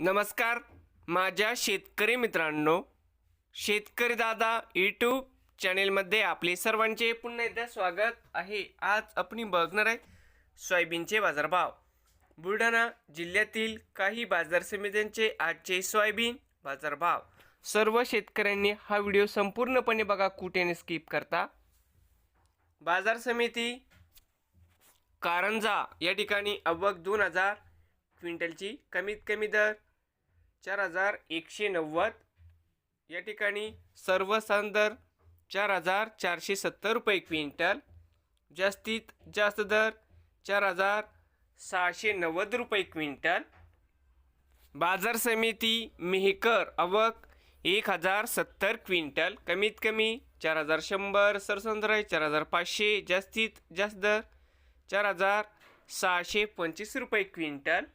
नमस्कार. माझ्या शेतकरी मित्रांनो शेतकरी दादा यूट्यूब चॅनेलमध्ये आपले सर्वांचे पुन्हा एकदा स्वागत आहे. आज आपण बघणार आहे सोयाबीनचे बाजारभाव. बुलढाणा जिल्ह्यातील काही बाजार समित्यांचे आजचे सोयाबीन बाजारभाव. सर्व शेतकऱ्यांनी हा व्हिडिओ संपूर्णपणे बघा कुठेने स्किप करता. बाजार समिती कारंजा या ठिकाणी अव्वक दोन हजार क्विंटलची कमीत कमी दर चार हजार एकशे नव्वद. या ठिकाणी सर्वसाधारण दर चार हजार चारशे सत्तर रुपये क्विंटल. जास्तीत जास्त दर चार हजार सहाशे नव्वद रुपये क्विंटल. बाजार समिती मेहकर अवक एक हजार सत्तर क्विंटल. कमीत कमी चार हजार शंभर सरसंद्र चार हजार पाचशे. जास्तीत जास्त दर चार हजार सहाशे पंचवीस रुपये क्विंटल.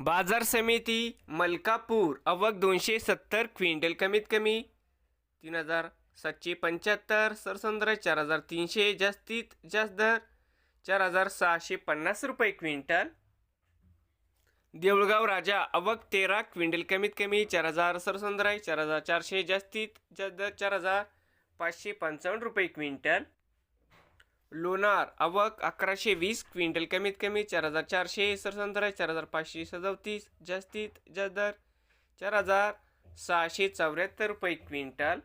बाजार समिती मलकापूर अवक दोनशे सत्तर क्विंटल कमीत कमी तीन हजार सातशे पंच्याहत्तर सरसंद्र चार हजार तीनशे जास्तीत जास्त दर चार हजार सहाशे पन्नास रुपये क्विंटल. देऊळगाव राजा अवक तेरा क्विंटल कमीत कमी चार हजार सरसंद्र चार हजार चारशे जास्तीत जास्त दर चार हजार पाचशे पंचावन्न रुपये क्विंटल. लोणार आवक अकराशे वीस क्विंटल कमीत कमी चार हजार चारशे सरसंद्र चार हजार पाचशे सदतीस जास्तीत जास्त दर चार हजार सहाशे चौऱ्याहत्तर रुपये क्विंटल.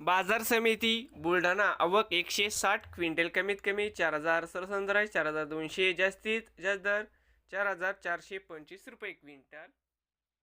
बाजार समिती बुलढाणा अवक एकशे साठ क्विंटल कमीत कमी चार हजार सरसंद्र चार हजार दोनशे जास्तीत जास्त दर चार हजार चारशे पंचवीस रुपये क्विंटल.